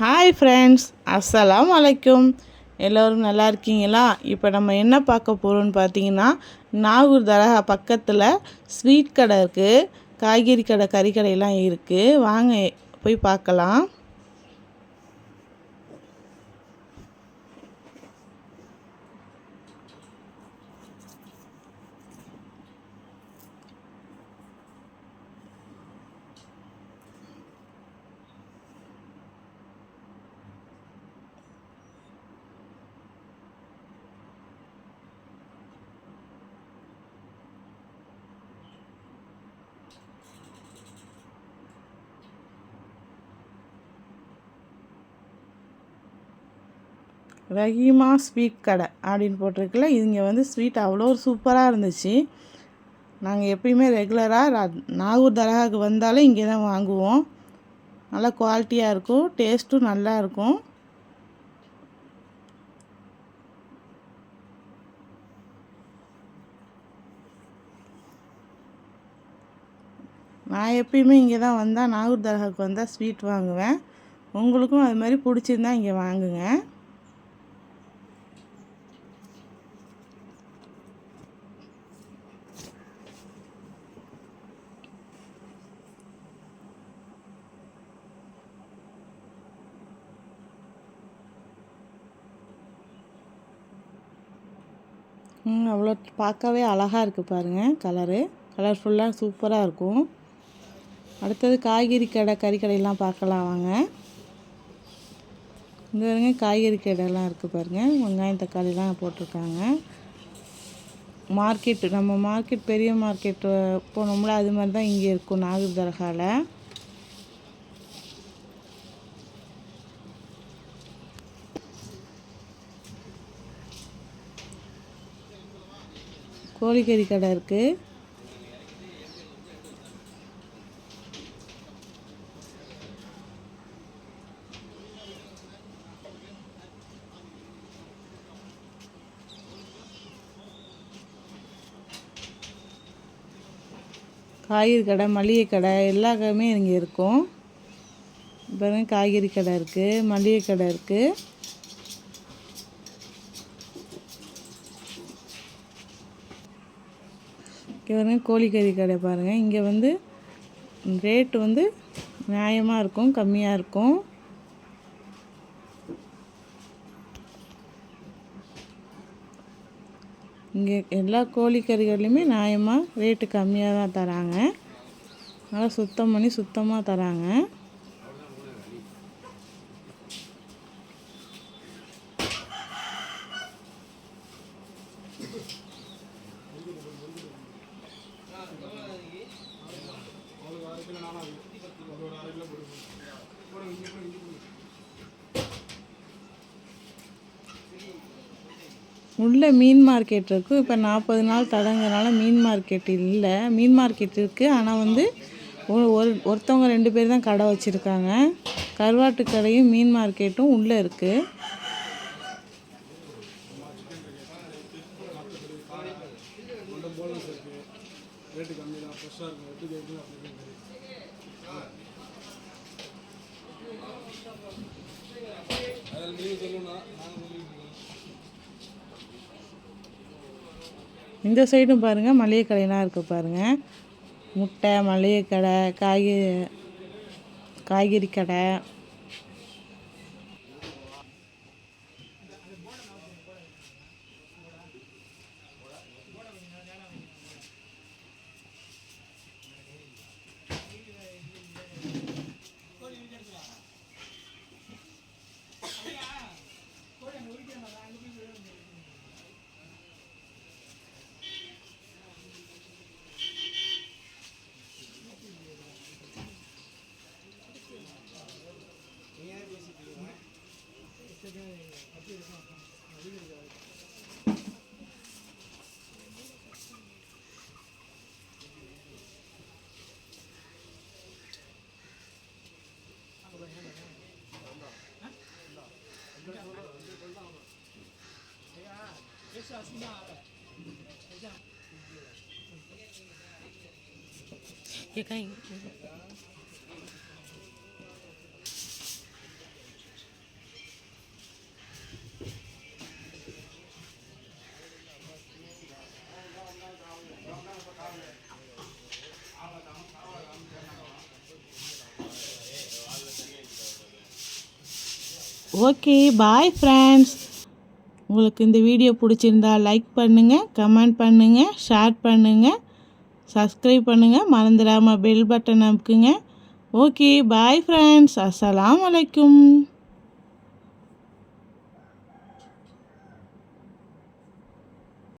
Hi friends அஸ்ஸலாம் வலைக்கும் எல்லோரும் நல்லா இருக்கீங்களா? இப்போ நம்ம என்ன பார்க்க போகிறோம்னு பார்த்தீங்கன்னா நாகூர் தரகா பக்கத்தில் ஸ்வீட் கடை இருக்குது காய்கறி கடை கறி கடையெல்லாம் இருக்குது வாங்க போய் பார்க்கலாம். ரஹீமா ஸ்வீட் கடை அப்படின்னு போட்டிருக்குல்ல இங்கே வந்து ஸ்வீட் அவ்வளோ ஒரு சூப்பராக இருந்துச்சு. நாங்கள் எப்பயுமே ரெகுலராக நாகூர் தரகாவுக்கு வந்தாலும் இங்கே தான் வாங்குவோம். நல்லா குவாலிட்டியாக இருக்கும் டேஸ்ட்டும் நல்லா இருக்கும். நான் எப்பயுமே இங்கே தான் வந்தால் நாகூர் தரகாவுக்கு வந்தால் ஸ்வீட் வாங்குவேன். உங்களுக்கும் அது மாதிரி பிடிச்சிருந்தா இங்கே வாங்குங்க. அவ்வளோ பார்க்கவே அழகாக இருக்குது பாருங்கள் கலரு கலர்ஃபுல்லாக சூப்பராக இருக்கும். அடுத்தது காய்கறி கடை கறிக்கடையெல்லாம் பார்க்கலாம் வாங்க. இந்த பாருங்க காய்கறி கடையெல்லாம் இருக்குது பாருங்கள் வெங்காயம் தக்காளிலாம் போட்டிருக்காங்க. மார்க்கெட்டு நம்ம மார்க்கெட் பெரிய மார்க்கெட்டு போனோம்ல அது மாதிரி தான் இங்கே இருக்கும் நாகூர் தர்காவில் கோழிக்கறி கடை இருக்குது காய்கறி கடை மளிகை கடை எல்லா கடையுமே இங்கே இருக்கும். பாருங்க காய்கறி கடை இருக்குது மளிகை கடை இருக்குது இங்கே பாருங்க கோழிக்கறி கடை பாருங்கள் இங்கே வந்து ரேட்டு வந்து நியாயமாக இருக்கும் கம்மியாக இருக்கும். இங்கே எல்லா கோழிக்கறிகள்லையுமே நியாயமாக ரேட்டு கம்மியாக தான் தராங்க. நல்லா சுத்தம் பண்ணி சுத்தமாக தராங்க. உள்ள மீன் மார்க்கெட் இருக்குது இப்போ நாற்பது நாள் தடங்கிறனால மீன் மார்க்கெட் இல்லை. மீன் மார்க்கெட் இருக்குது ஆனால் வந்து ஒரு ஒரு ஒருத்தவங்க ரெண்டு பேர் தான் கடை வச்சுருக்காங்க. கருவாட்டு கடையும் மீன் மார்க்கெட்டும் உள்ளே இருக்குது இந்த சைடும் பாருங்கள் மளிகை கடையெல்லாம் இருக்குது பாருங்கள் முட்டை மளிகை கடை காய்கறி காய்கறி கடை. ये कहीं ஓகே பாய் ஃப்ரெண்ட்ஸ் உங்களுக்கு இந்த வீடியோ பிடிச்சிருந்தா லைக் பண்ணுங்கள் கமெண்ட் பண்ணுங்கள் ஷேர் பண்ணுங்கள் சப்ஸ்கிரைப் பண்ணுங்கள் மறந்துடாமல் பெல் பட்டன் அமுக்குங்க. ஓகே பாய் ஃப்ரெண்ட்ஸ் அஸ்ஸலாம் வலைக்கும்